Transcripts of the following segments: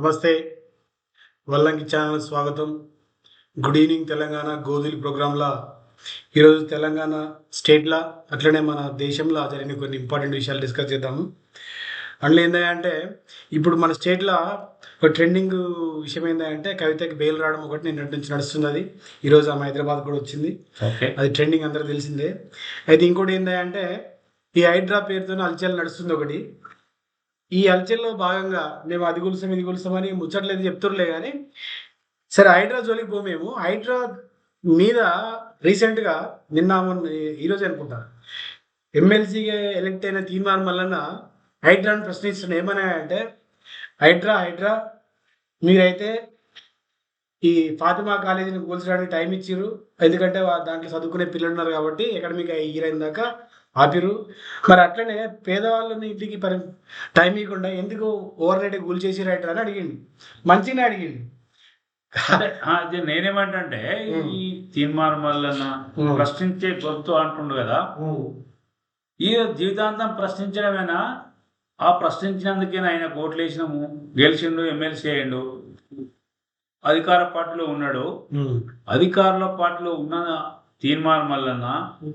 నమస్తే. వల్లంకి ఛానల్ స్వాగతం. Good evening Telangana గోధుల ప్రోగ్రాంలో. ఈరోజు తెలంగాణ స్టేట్లో అట్లనే మన దేశంలో జరిగిన కొన్ని ఇంపార్టెంట్ విషయాలు డిస్కస్ చేద్దాము. అందులో ఏంటంటే ఇప్పుడు మన స్టేట్లో ఒక ట్రెండింగ్ విషయం ఏంటంటే కవితకి బెయిల్ రావడం ఒకటి నిన్నటి నుంచి నడుస్తుంది అది. ఈరోజు ఆమె హైదరాబాద్ కూడా వచ్చింది. అది ట్రెండింగ్ అందరూ తెలిసిందే. అయితే ఇంకోటి ఏంటంటే ఈ హైడ్రా పేరుతో అల్చల్ నడుస్తుంది ఒకటి. ఈ అలచల్లో భాగంగా మేము అది గులుసాం ఇది గులుసాం అని ముచ్చట్లేదు చెప్తుర్లే కానీ సరే హైడ్రా జోలికి పోమేము హైడ్రా మీద రీసెంట్గా నిన్న ఈరోజు అనుకుంటా ఎమ్మెల్సీగా ఎలక్ట్ అయిన తీర్మానం వలన హైడ్రాను ప్రశ్నిస్తున్న ఏమన్నాయంటే హైడ్రా హైడ్రా మీరైతే ఈ ఫాతిమా కాలేజీని కూల్చడానికి టైం ఇచ్చిర్రు ఎందుకంటే దాంట్లో చదువుకునే పిల్లలు ఉన్నారు కాబట్టి ఎకడమిక్ ఇయర్ అయిన దాకా ఆపిరు మరి అట్లనే పేదవాళ్ళని ఇంటికి పరి టైం ఇవ్వకుండా ఎందుకు ఓవర్ నైట్ కూల్ చేసి రైటర్ అని అడిగిండు. మంచిగానే అడిగిండు. నేనేమంటే ఈ తీర్మానం వల్ల. ప్రశ్నించే గొంతు అంటుండు కదా. ఈ జీవితాంతం ప్రశ్నించడమేనా? ఆ ప్రశ్నించినందుకే ఆయన ఓట్లు వేసినాము గెలిచిండు ఎమ్మెల్సీ అయ్యిండు. అధికార పార్టీలో ఉన్నాడు. అధికారుల పార్టీలో ఉన్న తీర్మానం వలన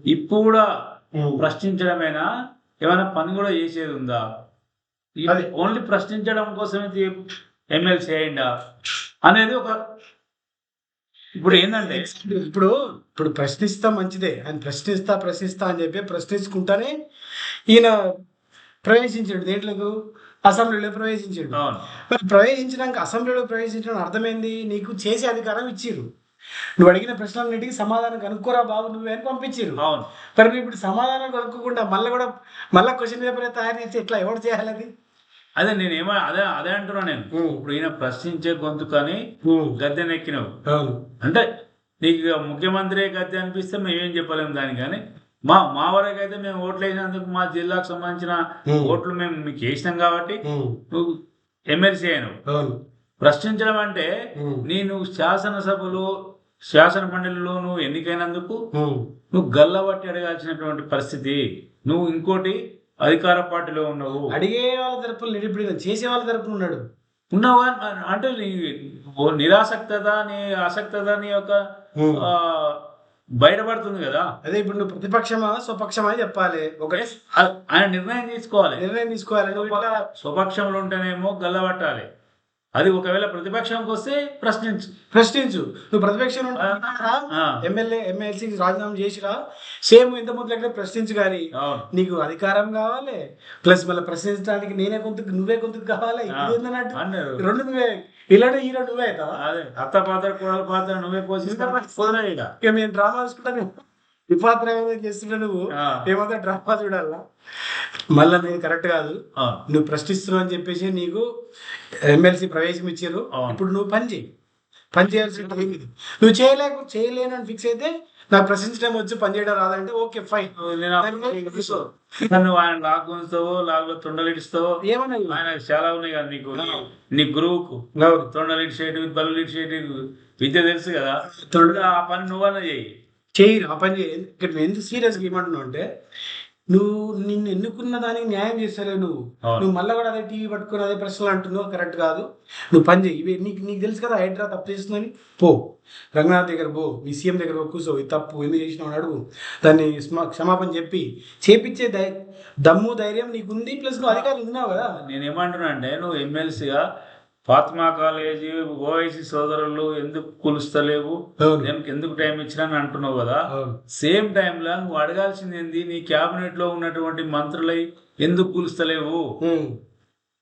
ఇప్పుడు కూడా ప్రశ్నించడమేనా? ఏమైనా పని కూడా చేసేది ఉందా? అది- ఓన్లీ ప్రశ్నించడం కోసమే ఎమ్మెల్సీ అయిందా అనేది ఒక ఇప్పుడు ఏంటంటే ఇప్పుడు ఇప్పుడు ప్రశ్నిస్తా మంచిదే. ఆయన ప్రశ్నిస్తా ప్రశ్నిస్తా అని చెప్పి ప్రశ్నించుకుంటానే ఈయన ప్రవేశించాడు. దేంట్లోకి? అసెంబ్లీలో ప్రవేశించాడు. మరి ప్రవేశించడానికి అసెంబ్లీలో ప్రవేశించడం అర్థమైంది? నీకు చేసే అధికారం ఇచ్చిర్రు. నువ్వు అడిగిన ప్రశ్నలన్నిటికీ సమాధానం కనుక్కోరా బాబు నువ్వే అని పంపించిర్రు అవును. మరి నువ్వు ఇప్పుడు సమాధానం కనుక్కోకుండా మళ్ళీ కూడా మళ్ళీ క్వశ్చన్ పేపర్ తయారు చేసి ఎట్లా ఎవరు చేయాలి అది? అదే నేను ఏమో అదే అదే అంటున్నా నేను. ఇప్పుడు ఈయన ప్రశ్నించే గొంతు కానీ గద్దెనెక్కినవు అవును. అంటే నీకు ఇక ముఖ్యమంత్రి గద్దె అనిపిస్తే మేమేం చెప్పలేము దానికి కానీ మా మా వరకు అయితే మేము ఓట్లు వేసినందుకు మా జిల్లాకు సంబంధించిన. ఓట్లు మేము మీకు వేసినాం కాబట్టి ఎమ్మెల్సీ అయినవు. ప్రశ్నించడం అంటే. నేను శాసనసభలో శాసన మండలిలో నువ్వు ఎన్నికైనందుకు. నువ్వు గల్లబట్టి అడగాల్సినటువంటి పరిస్థితి. నువ్వు ఇంకోటి అధికార పార్టీలో ఉన్నావు. అడిగే వాళ్ళ తరపున నిడిపిడి చేసే వాళ్ళ తరపున ఉన్నాడు. ఉన్నావు? అంటే నిరాసక్తత నీ ఆసక్తత నీ యొక్క బయటపడుతుంది కదా? అదే ఇప్పుడు నువ్వు ప్రతిపక్షమా స్వపక్షమా అని చెప్పాలి. ఒకటే ఆ- ఆయన నిర్ణయం తీసుకోవాలి. నిర్ణయం తీసుకోవాలి. స్వపక్షంలో ఉంటేనేమో గల్లబట్టాలి. అది ఒకవేళ ప్రతిపక్షంకి వస్తే ప్రశ్నించు. ప్రశ్నించు. నువ్వు ప్రతిపక్షం ఎమ్మెల్యే ఎమ్మెల్సీ రాజీనామా చేసిరా? సేమ్ ఇంత ముందు లెక్క ప్రశ్నించు కానీ నీకు అధికారం కావాలి. ప్లస్ మళ్ళీ ప్రశ్నించడానికి నేనే కొంత నువ్వే కొంత కావాలి? అన్నారు. రెండు నువ్వే. ఇలాంటి హీరో నువ్వే అవుతావా? అత్త పాత్ర కోడల పాత్ర నువ్వే పోషిస్తా ఇక. మేము డ్రామా చూసుకుంటా. విపాత్ర చేస్తుంటే నువ్వు ఏమంతా డ్రామా చూడాలా? మళ్ళీ నేను కరెక్ట్ కాదు. నువ్వు ప్రశ్నిస్తున్నావు అని చెప్పేసి నీకు ఎమ్మెల్సీ ప్రవేశం ఇచ్చారు. ఇప్పుడు నువ్వు పని చేయి. పని చేయాల్సిన టైం ఇది. నువ్వు చేయలేక చేయలేను అని ఫిక్స్ అయితే నాకు ప్రశ్నించడం వచ్చి పని చేయడం రాదంటే ఓకే ఫైన్ నువ్వు ఆయన లాగ్ గుంచుతావో లాగ్లో తొండలిడుస్తావో ఏమన్నా ఆయన చాలా ఉన్నాయి కదా నీకు. నీ గురువుకు. తొండలిడి చేయడం బల్లు ఇటు చేయడం విద్య తెలుసు కదా. ఆ పని నువ్వన్నా చేయి. చేయరు. ఆ పని చేయి ఇక్కడ నువ్వు ఎందుకు సీరియస్గా ఏమంటున్నావు అంటే నువ్వు నిన్ను ఎన్నుకున్న దానికి న్యాయం చేస్తలేవు నువ్వు. నువ్వు మళ్ళీ కూడా అదే టీవీ పట్టుకుని అదే ప్రశ్నలు అంటున్నావు కరెక్ట్ కాదు. నువ్వు పని చేయి. ఇవి నీకు నీకు తెలుసు కదా హైడ్రా తప్పు చేస్తుందని? పో. రంగనాథ్ దగ్గర పో. మీ సీఎం దగ్గర పో. కూర్చో. ఇది తప్పు. ఎందుకు చేసినావు అని అడుగు. దాన్ని క్షమాపణ చెప్పి చేపించే దమ్ము ధైర్యం నీకు ఉంది ప్లస్ నువ్వు అధికారులు ఉన్నావు కదా. నేను ఏమంటున్నా అంటే నువ్వు ఎమ్మెల్సీగా ఫాతిమా కాలేజీ ఓఐసి సోదరులు ఎందుకు కూలుస్తలేవు? నేను ఎందుకు టైం ఇచ్చినా అని అంటున్నావు కదా. సేమ్ టైంలో నువ్వు అడగాల్సింది ఏంది? నీ క్యాబినెట్లో ఉన్నటువంటి మంత్రులై ఎందుకు కూలుస్తలేవు.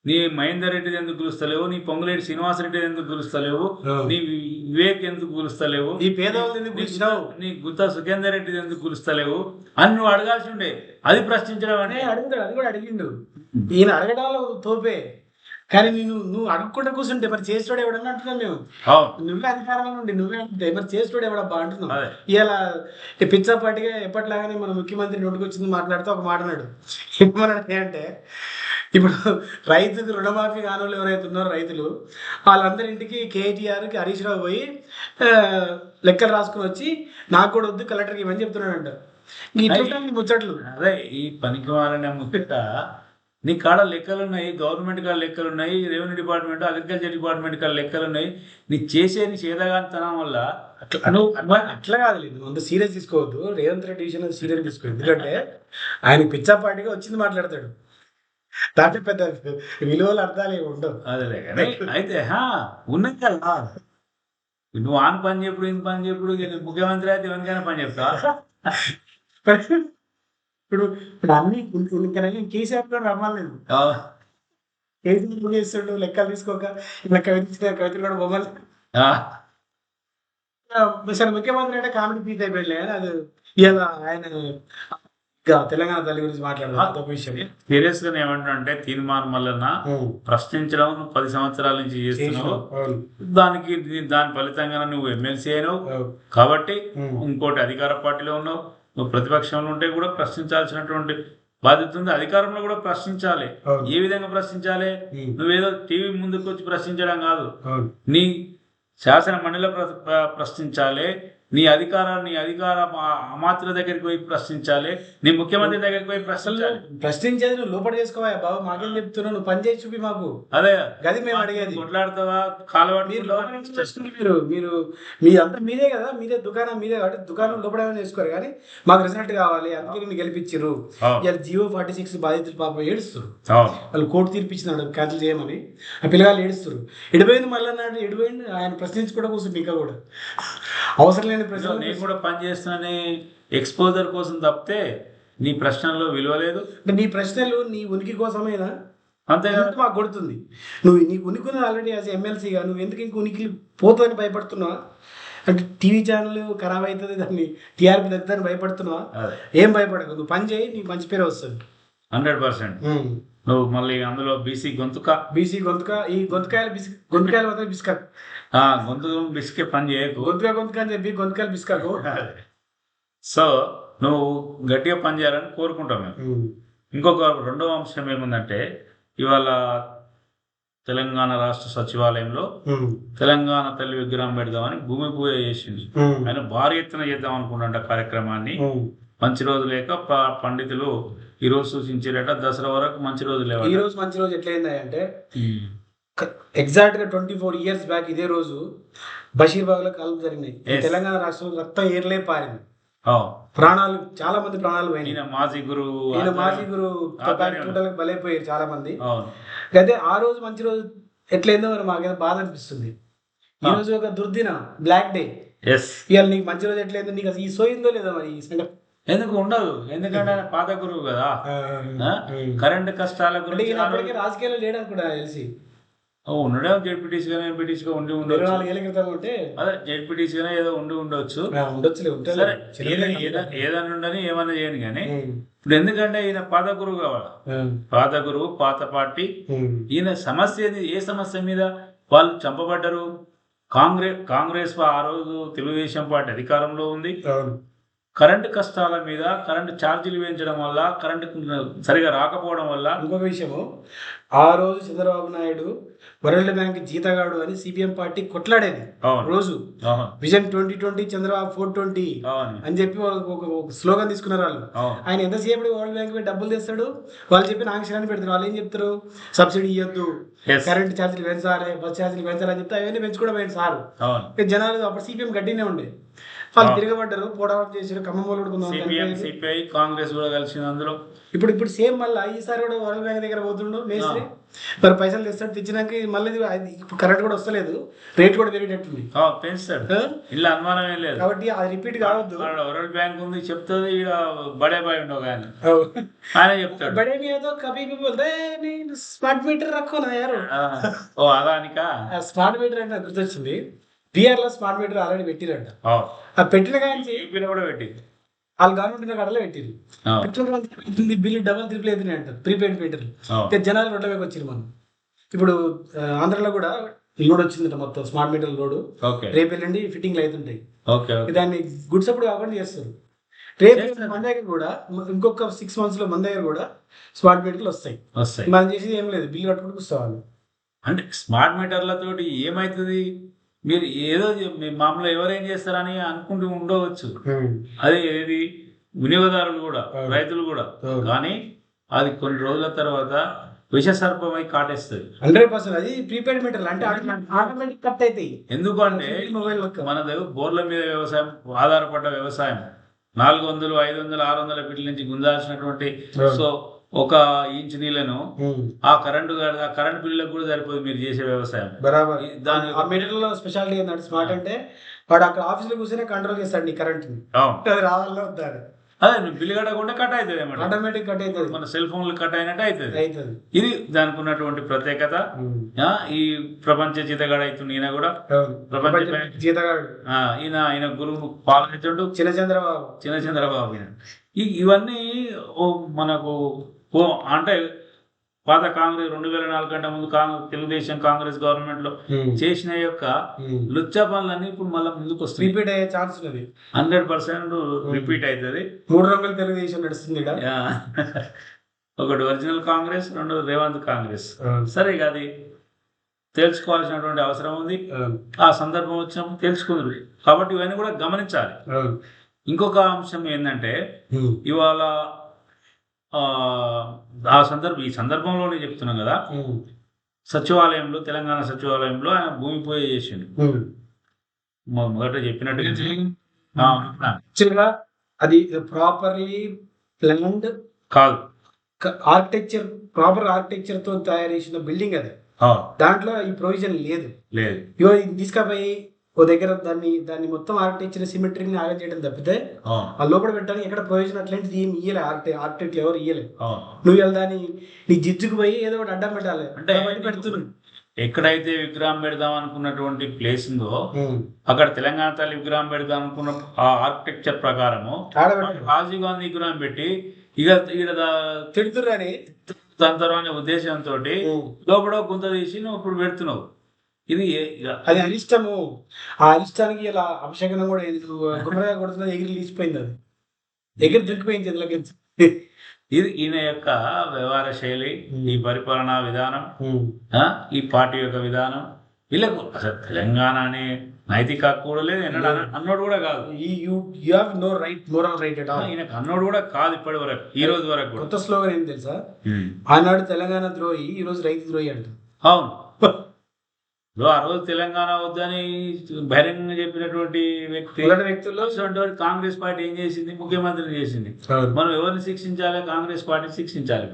నీ మహేందర్ రెడ్డి ఎందుకు పిలుస్తలేవు నీ పొంగులేటి శ్రీనివాస్ రెడ్డి ఎందుకు పిలుస్తలేవు. నీ వివేక్ ఎందుకు పిలుస్తలేవు ఈ పేదవాళ్ళు ఎందుకు నీ పిలిచినావు నీ గుత్తా సుఖేందర్ రెడ్డి ఎందుకు పిలుస్తలేవు అని నువ్వు అడగాల్సి ఉండే. అది ప్రశ్నించడం అనే అంటే అడుగుతాడు అది కూడా అడిగిండు. ఈయన అడగడంలో తోపే. కానీ నేను నువ్వు అడగకుండా కూర్చుంటే మరి చేస్తాడు ఎవడని అంటున్నాం మేము? నువ్వే అధికారంలో నుండి నువ్వే అంటే మరి చేస్తాడు ఎవడబ్బా అంటున్నాం? అదే. ఇలా పిచ్చపాటిగా ఎప్పటిలాగానే మన ముఖ్యమంత్రి నోటికి వచ్చింది మాట్లాడుతూ ఒక మాట అన్నాడు. ఏమన్నాడు అంటే ఇప్పుడు రైతుకు రుణమాఫీ కాని వాళ్ళు ఎవరైతే ఉన్నారో రైతులు వాళ్ళందరి ఇంటికి కేటీఆర్కి హరీష్ రావు పోయి లెక్కలు రాసుకుని వచ్చి నాకు కూడా వద్దు కలెక్టర్కి ఇవని చెప్తున్నాడంట. ఇట్లా ముచ్చట్లు. అదే ఈ పనికి వాళ్ళనే ముచ్చట నీ కాడ లెక్కలు ఉన్నాయి గవర్నమెంట్ కాడ లెక్కలు ఉన్నాయి రెవెన్యూ డిపార్ట్మెంట్ అగ్రికల్చర్ డిపార్ట్మెంట్ కాడ లెక్కలు ఉన్నాయి నీ చేసే నీ చేతగానితనం వల్ల అట్లా నువ్వు అట్లా కాదు నువ్వు అంత సీరియస్ తీసుకోవద్దు. రేవంత్ రెడ్డి విషయంలో సీరియస్ తీసుకో. ఎందుకంటే ఆయన పిచ్చాపాటిగా వచ్చింది మాట్లాడతాడు. దాంట్లో పెద్ద విలువలు అర్థాలు ఏమి ఉండవు. అదేలే కానీ అయితే హా, ఉన్నాయి కదా. నువ్వు ఆన్ పని చెప్పుడు ఇంత పని చెప్పుడు ముఖ్యమంత్రి అయితే ఎవరికైనా పని చెప్తా ఇప్పుడు ఇప్పుడు అన్ని ఇంకా కేసీఆర్ కూడా రమ్మలేదు కేసీఆర్ చేస్తుండు? లెక్కలు తీసుకోక ఇలా కవిత కవితలు కూడా బొమ్మలు. అసలు ముఖ్యమంత్రి అంటే కామెడీ పీస్ అయిపోయింది కానీ అది ఇలా ఆయన తెలంగాణ తల్లి గురించి విషయం. సీరియస్గా ఏమంటున్నా తీర్మానం వలన ఉం. ప్రశ్నించడం నువ్వు పది సంవత్సరాల నుంచి చేస్తున్నావు. దానికి దాని ఫలితంగా నువ్వు ఎమ్మెల్సీ అయినావు. కాబట్టి. ఇంకోటి అధికార పార్టీలో ఉన్నావు. ప్రతిపక్షంలో ఉంటే కూడా ప్రశ్నించాల్సినటువంటి బాధ్యత ఉంది అధికారంలో కూడా ప్రశ్నించాలి. ఏ విధంగా ప్రశ్నించాలి. నువ్వేదో టీవీ ముందుకు వచ్చి ప్రశ్నించడం కాదు. నీ శాసన ప్ర- ప్రశ్నించాలి నీ అధికారాలు నీ అధికార మా- అమాత్యుల దగ్గరికి పోయి ప్రశ్నించాలి. నీ ముఖ్యమంత్రి దగ్గరికి పోయి ప్రశ్నించాలి. ప్రశ్నించేది నువ్వు లోపల చేసుకోవా? బాబు మాకేం చెప్తున్నావు? నువ్వు పని చేసి చూపి మాకు. అదే. గది మేము అడిగేది. కొట్లాడతావా మీరు నుంచి చేసుకుని మీరు. మీరు మీ అంతా మీదే కదా? మీదే దుకాణం మీదే కాబట్టి దుకాణం లోపల ఏమైనా చేసుకోరు. కానీ మాకు రిజల్ట్ కావాలి. అందుకే మీరు గెలిపించారు ఇవాళ జియో ఫార్టీ సిక్స్ బాధితులు పాపం ఏడుస్తారు వాళ్ళు కోర్టు తీర్పిచ్చినాడు క్యాన్సిల్ చేయమని. ఆ పిల్లగాళ్ళు ఏడుస్తారు ఎడిపోయింది మళ్ళీ అన్నాడు ఎడిపోయింది ఆయన ప్రశ్నించుకోవడం కోసం ఇంకా కూడా. అవసరం లేని ప్రశ్న నేను కూడా పని చేస్తున్నానని ఎక్స్పోజర్ కోసం తప్పితే నీ ప్రశ్నలో విలువ లేదు. అంటే నీ ప్రశ్నలు నీ ఉనికి కోసమేనా? అంతే మాకు కొడుతుంది? నువ్వు నీకు ఉనికి ఆల్రెడీ యాజ్ ఎమ్మెల్సీగా నువ్వు ఎందుకు ఇంక ఉనికి పోతుందని భయపడుతున్నావా? అంటే టీవీ ఛానల్ ఖరాబ్ అవుతుంది దాన్ని టీఆర్పీ తగ్గుతుందని భయపడుతున్నావా? ఏం భయపడకు నువ్వు పని చేయి నీకు మంచి పేరు వస్తుంది. Hundred percent. నువ్వు మళ్ళీ అందులో బీసీ గొంతుక. బీసీ గొంతుక ఈ గొంతుకాయలు బిస్ గొంతుకాయలు మాత్రం బిస్కా ఆ, గొంతు బిస్కే పని చేయకు. గొంతుక గొంతుక అని చెప్పి గొంతుకాయలు బిస్కాకు. సో నువ్వు గట్టిగా పని చేయాలని కోరుకుంటాం మేము. ఇంకొక రెండవ అంశం ఏముందంటే ఇవాళ తెలంగాణ రాష్ట్ర సచివాలయంలో తెలంగాణ తల్లి విగ్రహం పెడదామని భూమి పూజ చేసింది. ఆయన భారీ ఎత్తున చేద్దాం అనుకుంటుంట కార్యక్రమాన్ని. మంచి రోజు లేక పండితులు ఈ రోజు సూచించారట దసరా వరకు మంచి రోజు ఈ లేవట రోజు మంచి రోజు ఎట్లయింది అంటే. ఎగ్జాక్ట్గా ట్వంటీ ఫోర్ ఇయర్స్ బ్యాక్ ఇదే రోజు బషీర్బాగ్లో కాలం జరిగినాయి. ఈ. తెలంగాణ రాష్ట్రంలో రక్తం ఏర్లే పారింది. ప్రాణాలు చాలా మంది ప్రాణాలు పోయినాయి. మాజీ గురువు ఈయన మాజీ గురు బలైపోయారు చాలా మంది. అయితే ఆ రోజు మంచి రోజు ఎట్లయిందో మరి మాకేదో బాధ అనిపిస్తుంది. ఈ. రోజు ఒక దుర్దిన బ్లాక్ డే ఎస్ ఇవాళ నీకు మంచి రోజు ఎట్లయిందో నీకు అసలు ఈ సోయిందో లేదో మరి ఈ సంగతి ఎందుకు ఉండదు? ఎందుకంటే ఆయన పాత గురువు కదా. కరెంట్ కష్టాల గురించి రాజకీయాల్లో లేడని కూడా తెలిసి. ఉండడే జెడ్పీటీసీ గానే ఎంపీటీసీ గా ఉండి ఉండొచ్చు. అదే జెడ్పీటీసీ గానే ఏదో ఉండి ఉండొచ్చు. ఆ, ఉండొచ్చులే ఉంటే సరే ఏద- ఏద- ఏదన్నా ఉండని ఏమన్నా చేయను కానీ ఇప్పుడు ఎందుకంటే ఈయన పాత గురువు కావాలి? పాత గురువు పాత పార్టీ. ఈయన సమస్య ఏ సమస్య మీద వాళ్ళు చంపబడ్డరు? కాంగ్రెస్ కాంగ్రెస్ ఆ రోజు తెలుగుదేశం పార్టీ అధికారంలో ఉంది. కరెంటు కష్టాల మీద కరెంటు ఛార్జీలు వేయించడం వల్ల కరెంటు సరిగా రాకపోవడం వల్ల ఇంకొక విషయము ఆ రోజు చంద్రబాబు నాయుడు వరల్డ్ బ్యాంక్ జీతగాడు అని సిపిఎం పార్టీ కొట్లాడేది. రోజు. Vision twenty twenty Chandrababu four twenty అని చెప్పి వాళ్ళకి ఒక స్లోగన్ తీసుకున్నారు వాళ్ళు. ఆయన ఎంతసేపు వరల్డ్ బ్యాంక్ డబ్బులు తెస్తాడు? వాళ్ళు చెప్పిన ఆంక్షలను పెడతారు వాళ్ళు ఏం చెప్తారు? సబ్సిడీ ఇవ్వద్దు. కరెంట్ ఛార్జీలు పెంచాలి బస్ ఛార్జీలు పెంచాలని చెప్తే అవన్నీ పెంచుకోవడం సార్? జనాలు అప్పుడు సిపిఎం గట్టినే ఉండే. వాళ్ళు తిరగబడ్డారు పోడారం చేశారు ఖమ్మం వాళ్ళు సిపిఐ కాంగ్రెస్ కూడా కలిసి అందులో. ఇప్పుడు ఇప్పుడు సేమ్ మళ్ళీ ఈసారి కూడా వరల్డ్ బ్యాంక్ దగ్గర పోతుండు మేస్త్రి. మరి పైసలు తెస్తాడు తెచ్చినాక మళ్ళీ కరెక్ట్ కూడా వస్తలేదు రేట్ కూడా పెరిగేటట్టుంది. పెంచుతాడు. ఇలా ఏం లేదు. కాబట్టి అది రిపీట్ కావద్దు. వరల్డ్ బ్యాంక్ ఉంది చెప్తుంది ఇక బడే బాయ్ ఉండవు ఆయన. ఆయన చెప్తాడు. బడే ఏదో కభీ స్మార్ట్ మీటర్ రక్కోనా యారు? ఓ అలానికా స్మార్ట్ మీటర్ అంటే గుర్తొచ్చింది. బీఆర్లో స్మార్ట్ మీటర్ ఆల్రెడీ పెట్టిరంట. అవును. ఆ పెట్టిన యూపీలో కూడా పెట్టింది. వాళ్ళు గవర్నమెంట్ కడలో పెట్టిరు పెట్రోల్ అవుతుంది బిల్లు డబల్ త్రిపుల్ అవుతున్నాయి అంటారు ప్రీపెయిడ్ మీటర్లు ఇక జనాలు రోడ్ల మీద వచ్చిరు మనం ఇప్పుడు ఆంధ్రలో కూడా లోడ్ వచ్చిందట మొత్తం స్మార్ట్ మీటర్ లోడ్. రేపు వెళ్ళండి ఫిట్టింగ్లు అవుతుంటాయి దాన్ని గుడ్స్ అప్పుడు కాకుండా చేస్తారు. రేపు. మన దగ్గర కూడా ఇంకొక సిక్స్ మంత్స్లో మన దగ్గర కూడా స్మార్ట్ మీటర్లు వస్తాయి. వస్తాయి. మనం చేసేది ఏం లేదు. బిల్లు కట్టుకుంటూ కూర్చోవాలి. అంటే స్మార్ట్ మీటర్లతోటి ఏమవుతుంది మీరు ఏదో మామూలు ఎవరేం చేస్తారని అనుకుంటూ ఉండవచ్చు. అది ఏది? వినియోగదారులు కూడా. రైతులు కూడా. కానీ అది కొన్ని రోజుల తర్వాత విషసర్పమై కాటేస్తుంది. Hundred percent. అది ప్రీపెయిడ్ మీటర్లు అంటే ఆటోమేటిక్ కట్ అవుతాయి ఎందుకంటే. మన దగ్గర బోర్ల మీద వ్యవసాయం ఆధారపడ్డ వ్యవసాయం. నాలుగు వందలు ఐదు వందలు ఆరు వందల ఫీట్ల నుంచి గుంజాల్సినటువంటి సో ఒక ఇంచు నీళ్ళను. ఆ కరెంటు ఆ కరెంట్ బిల్లులకు కూడా సరిపోదు మీరు చేసే వ్యవసాయం. బరాబర్. దాని ఆ మీటర్లో స్పెషాలిటీ ఏంటంటే స్మార్ట్ అంటే వాడు అక్కడ ఆఫీస్లో కూర్చొని కంట్రోల్ చేస్తాడు నీ కరెంట్. అది రావాలో వద్దా అని. అదే నువ్వు బిల్లు కట్టకుండా కట్ అవుతుంది ఆటోమేటిక్ కట్ అవుతుంది. మన సెల్ ఫోన్లు కట్ అయినట్టు అవుతుంది. అవుతుంది. ఇది దానికి ఉన్నటువంటి ప్రత్యేకత ఈ ప్రపంచ జీతగాడ అవుతుంది ఈయన కూడా. ప్రపంచ. జీతగాడు. ఈయన ఈయన గురువు పాలవుతుండు చిన్న చంద్రబాబు. చిన్న చంద్రబాబు ఇవన్నీ మనకు ఓ అంటే పాత కాంగ్రెస్ రెండు వేల నాలుగు కంటే ముందు కాంగ్రెస్ తెలుగుదేశం కాంగ్రెస్ గవర్నమెంట్లో చేసిన యొక్క లుచ్చా పనులన్నీ ఇప్పుడు మళ్ళీ ముందుకు వస్తాయి రిపీట్ అయ్యే ఛాన్స్ ఉన్నది. హండ్రెడ్ పర్సెంట్ రిపీట్ అవుతుంది. మూడు రంగులు తెలుగుదేశం నడుస్తుంది. ఒకటి ఒరిజినల్ కాంగ్రెస్ రెండు రేవంత్ కాంగ్రెస్. సరే ఇక అది తెలుసుకోవాల్సినటువంటి అవసరం ఉంది. ఆ. సందర్భం వచ్చినప్పుడు తెలుసుకుందరు. కాబట్టి ఇవన్నీ కూడా గమనించాలి. ఇంకొక అంశం ఏంటంటే. ఇవాళ ఆ, సందర్భం ఈ సందర్భంలోనే చెప్తున్నాం కదా. సచివాలయంలో తెలంగాణ సచివాలయంలో ఆయన భూమి పూజ చేసిండు. మొదట చెప్పినట్టు ఆ, యాక్చువల్గా అది ప్రాపర్లీ ప్లాన్డ్ కాదు. ఆర్కిటెక్చర్ ప్రాపర్ ఆర్కిటెక్చర్తో తయారు చేసిన బిల్డింగ్ అది. దాంట్లో ఈ ప్రొవిజన్ లేదు. లేదు. తీసుకపోయి ఓ దగ్గర దాన్ని దాన్ని మొత్తం ఆర్కిటెక్చర్ సిమెట్రీని ఆగం చేయడం తప్పితే ఆ, లోపల పెట్టడానికి ఎక్కడ ప్రొవిజన్ అట్లాంటిది ఏం ఇయ్యలే ఆర్కిటెక్ట్ ఆర్కిటెక్ట్ ఎవరు ఇయ్యలే. నువ్వు ఇలా దాన్ని నీ జిజ్జుకు పోయి ఏదో ఒకటి అడ్డం పెట్టాలి. అంటే పెడుతున్నావు ఎక్కడైతే విగ్రహం పెడదాం అనుకున్నటువంటి ప్లేస్ ఉందో. అక్కడ తెలంగాణ తల్లి విగ్రహం పెడదాం అనుకున్న ఆ ఆర్కిటెక్చర్ ప్రకారము రాజీవ్ గాంధీ విగ్రహం పెట్టి ఇక తిడుతుర్రని దాని తర్వాత ఉద్దేశంతో లోపల గుంత తీసి నువ్వు ఇప్పుడు పెడుతున్నావు. ఇది అది అరిష్టము. ఆ అరిష్టానికి ఇలా అభిషేకనం కూడా గుమ్మడిగా కొడుతున్నది ఎగిరి లేచిపోయింది అది. ఎగిరి దుక్కిపోయింది ఇందులోకి ఇది ఈయన యొక్క వ్యవహార శైలి ఈ పరిపాలనా విధానం ఈ పార్టీ యొక్క విధానం. వీళ్ళకు అసలు తెలంగాణ అనే నైతిక కూడా లేదు ఎన్నడూ అన్న- అన్నోడు కూడా కాదు. ఈ you you have no right moral right at all ఈయనకు అన్నోడు కూడా కాదు ఇప్పటి వరకు ఈ రోజు వరకు కొత్త స్లోగన్ ఏం తెలుసా. ఆనాడు తెలంగాణ ద్రోహి ఈ రోజు రైతు ద్రోహి అంట. అవును. ఆ రోజు తెలంగాణ వద్దని బహిరంగంగా చెప్పినటువంటి వ్యక్తి వ్యక్తుల్లో కాంగ్రెస్ పార్టీ ఏం చేసింది ముఖ్యమంత్రిని చేసింది. మనం ఎవరిని శిక్షించాలి కాంగ్రెస్ పార్టీ శిక్షించాలి.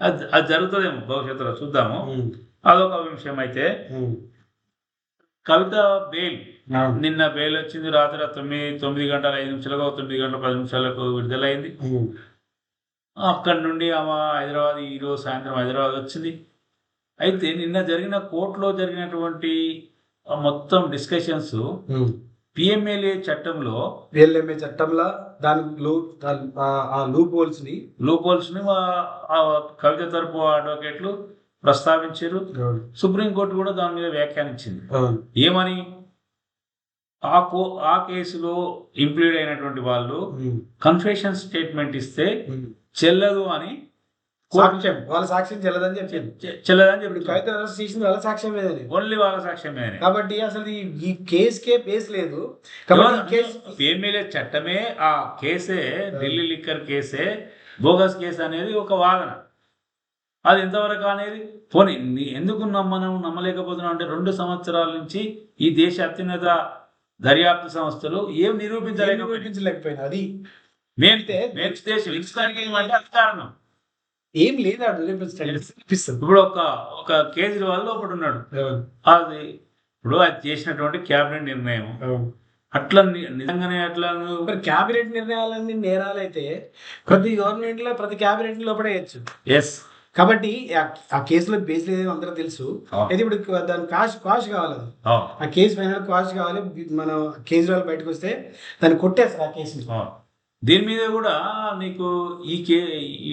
అది అది జరుగుతుందేమో భవిష్యత్తులో చూద్దాము. అదొక విషయం అయితే. కవిత బెయిల్. నిన్న బెయిల్ వచ్చింది రాత్రి తొమ్మిది తొమ్మిది గంటల ఐదు నిమిషాలకు తొమ్మిది గంటల పది నిమిషాలకు విడుదలైంది. అక్కడి నుండి ఆమె హైదరాబాద్ ఈరోజు సాయంత్రం హైదరాబాద్ వచ్చింది అయితే నిన్న జరిగిన కోర్టులో జరిగినటువంటి మొత్తం డిస్కషన్స్. పిఎంఎల్ఏ చట్టంలో పిఎల్ఎంఏ చట్టంలో దాని లూ ఆ- లూప్ హోల్స్ని లూపోల్స్ని వా- ఆ కవిత తరపు అడ్వకేట్లు ప్రస్తావించారు. సుప్రీంకోర్టు కూడా దాని మీద వ్యాఖ్యానించింది. ఏమని ఆ కో ఆ కేసులో ఇంప్లీడ్ అయినటువంటి వాళ్ళు. కన్ఫెషన్ స్టేట్మెంట్ ఇస్తే. చెల్లదు అని సాక్ష్యం. వాళ్ళ సాక్ష్యం చెల్లదని చెప్పింది. చెల్లదని చెప్పి కవిత అరెస్ట్ చేసింది వాళ్ళ సాక్ష్యం లేదని ఓన్లీ వాళ్ళ సాక్ష్యమే కాబట్టి అసలు ఈ- కేసుకే బేస్ లేదు. ఎమ్మెల్యే చట్టమే ఆ కేసే ఢిల్లీ లిక్కర్ కేసే బోగస్ కేసు అనేది ఒక వాదన. అది ఎంతవరకు అనేది? పోనీ ఎందుకు నమ్మను నమ్మలేకపోతున్నాం అంటే రెండు సంవత్సరాల నుంచి ఈ దేశ అత్యున్నత దర్యాప్తు సంస్థలు ఏం నిరూపించలేకపోయింది నిరూపించలేకపోయినా అది మేము మేము దేశం అది కారణం. ఏం లేదు అనిపిస్తుంది ఇప్పుడు ఒక ఒక కేజ్రీవాల్ ఒకటి ఉన్నాడు. అది ఇప్పుడు అది చేసినటువంటి క్యాబినెట్ నిర్ణయం. అట్లా నిజంగానే అట్లా మరి క్యాబినెట్ నిర్ణయాలన్నీ నేరాలైతే ప్రతి గవర్నమెంట్లో ప్రతి క్యాబినెట్లో పడేయచ్చు ఎస్ కాబట్టి ఆ- కేసులో బేస్ లేదని అందరూ తెలుసు. అయితే ఇప్పుడు దాని కాష్ కాష్ కావాలి. ఆ కేసు ఫైనల్ కాష్ కావాలి. మన కేజ్రీవాల్ బయటకు వస్తే దాన్ని కొట్టేస్తారు ఆ కేసుని. దీని మీద కూడా నీకు ఈ కే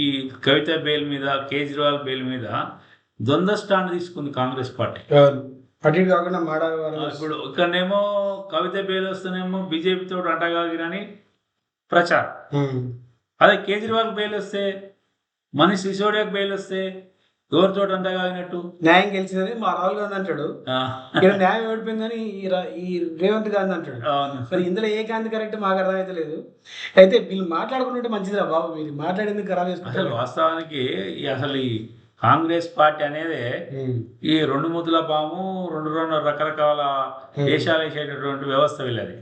ఈ కవిత బెయిల్ మీద కేజ్రీవాల్ బెయిల్ మీద ద్వంద్వ స్టాండ్ తీసుకుంది కాంగ్రెస్ పార్టీ. అటు కాకుండా ఇప్పుడు ఇక్కడనేమో కవిత బెయిల్ వస్తేనేమో బీజేపీ తోటి అంటగాగిరని ప్రచారం. అదే కేజ్రీవాల్ బెయిల్ వస్తే మనీష్ సిసోడియాకి బెయిల్ వస్తే ఎవరితో అంతా కాగినట్టు? న్యాయం గెలిచిందని మా రాహుల్ గాంధీ అంటాడు. ఇక్కడ న్యాయం ఓడిపోయిందని ఈ రేవంత్ గాంధీ అంటాడు. అవును. మరి ఇందులో ఏ గాంధీ కరెక్ట్ మాకు అర్థమైతే లేదు అయితే వీళ్ళు మాట్లాడుకుంటుంటే మంచిదిరా బాబు మీరు మాట్లాడేందుకు ఖరాబ్ చేసుకుంటారు వాస్తవానికి ఈ అసలు ఈ కాంగ్రెస్ పార్టీ అనేది ఈ రెండు ముద్దుల పాము రెండు రెండు రకరకాల దేశాలు వేసేటటువంటి వ్యవస్థ వీళ్ళది.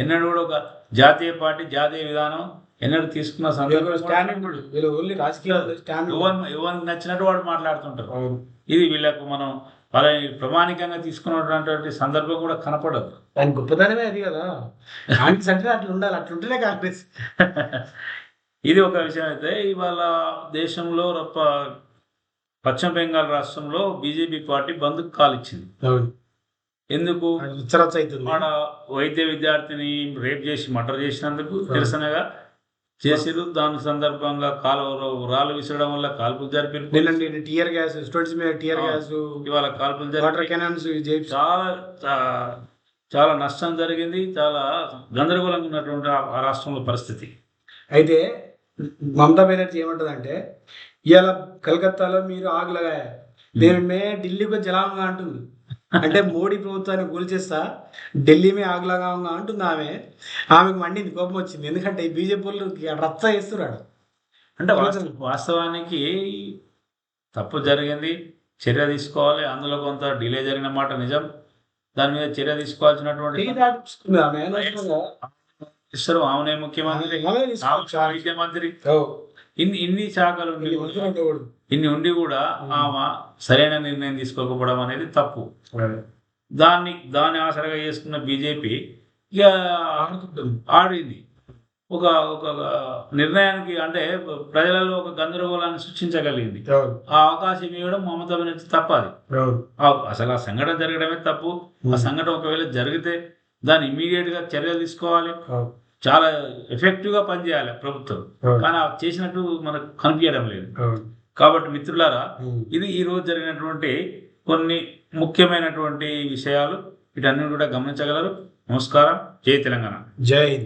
ఎన్నడూ కూడా ఒక జాతీయ పార్టీ జాతీయ విధానం ఎన్నడూ తీసుకున్న సందర్భం స్టాండ్ ఇప్పుడు వీళ్ళు ఓన్లీ రాజకీయ ఎవరికి నచ్చినట్టు వాడు మాట్లాడుతుంటారు. ఇది వీళ్ళకు మనం వాళ్ళ ప్రమాణికంగా తీసుకున్నటువంటి సందర్భం కూడా కనపడదు. దాని గొప్పతనమే అది కదా. కాంగ్రెస్ అంటే అట్లా ఉండాలి అట్లుంటేనే కాంగ్రెస్. ఇది ఒక విషయం అయితే ఇవాళ దేశంలో రప్ప- పశ్చిమ బెంగాల్ రాష్ట్రంలో బీజేపీ పార్టీ బంద్కు కాల్ ఇచ్చింది. ఎందుకు? ఆడ వైద్య విద్యార్థిని రేప్ చేసి మర్డర్ చేసినందుకు నిరసనగా చేసిరు దాని సందర్భంగా కాలువలో రాళ్ళు విసరడం వల్ల కాల్పులు జరిపారు. నిన్న టీఆర్ గ్యాస్ స్టూడెంట్స్ మీద టీఆర్ ఆ. గ్యాస్ ఇవాళ కాల్పులు వాటర్ జరిపి కెనాన్స్ చాలా చాలా నష్టం జరిగింది. చాలా గందరగోళంగా ఉన్నటువంటి ఆ- ఆ రాష్ట్రంలో పరిస్థితి. అయితే మమతా బెనర్జీ ఏమంటదంటే ఇవాళ కలకత్తాలో మీరు ఆగులగా నేను మే ఢిల్లీకి జలాంగా అంటుంది. అంటే మోడీ ప్రభుత్వాన్ని కూల్చేస్తా ఢిల్లీ మే ఆగులగా అంటుంది ఆమె. ఆమెకు మండింది కోపం వచ్చింది. ఎందుకంటే ఈ బీజేపీ వాళ్ళు రచ్చ చేస్తున్నాడు. అంటే వాస్త- వాస్తవానికి తప్పు జరిగింది చర్య తీసుకోవాలి. అందులో కొంత డిలే జరిగిన మాట నిజం. దాని మీద చర్య తీసుకోవాల్సినటువంటి. ఇస్తారు ఆమెనే ముఖ్యమంత్రి. మంత్రి ఓ, ఇన్ని ఇన్ని శాఖలు ఇన్ని ఉండి కూడా ఆమె సరైన నిర్ణయం తీసుకోకపోవడం అనేది తప్పు. దాన్ని దాన్ని ఆసరగా చేసుకున్న బీజేపీ ఇక. ఆడింది. ఒక ఒక నిర్ణయానికి అంటే ప్రజలలో ఒక గందరగోళాన్ని సృష్టించగలిగింది. ఆ అవకాశం ఇవ్వడం మమతా బెనర్జీ తప్పది. అసలు ఆ సంఘటన జరగడమే తప్పు. ఆ సంఘటన ఒకవేళ జరిగితే దాన్ని ఇమీడియట్గా చర్యలు తీసుకోవాలి. చాలా ఎఫెక్టివ్గా పనిచేయాలి ప్రభుత్వం. కానీ చేసినట్టు మనకు కనిపించడం లేదు. కాబట్టి మిత్రులారా. ఇది ఈ రోజు జరిగినటువంటి కొన్ని ముఖ్యమైనటువంటి విషయాలు. వీటన్నిటి కూడా గమనించగలరు. నమస్కారం. జై తెలంగాణ. జై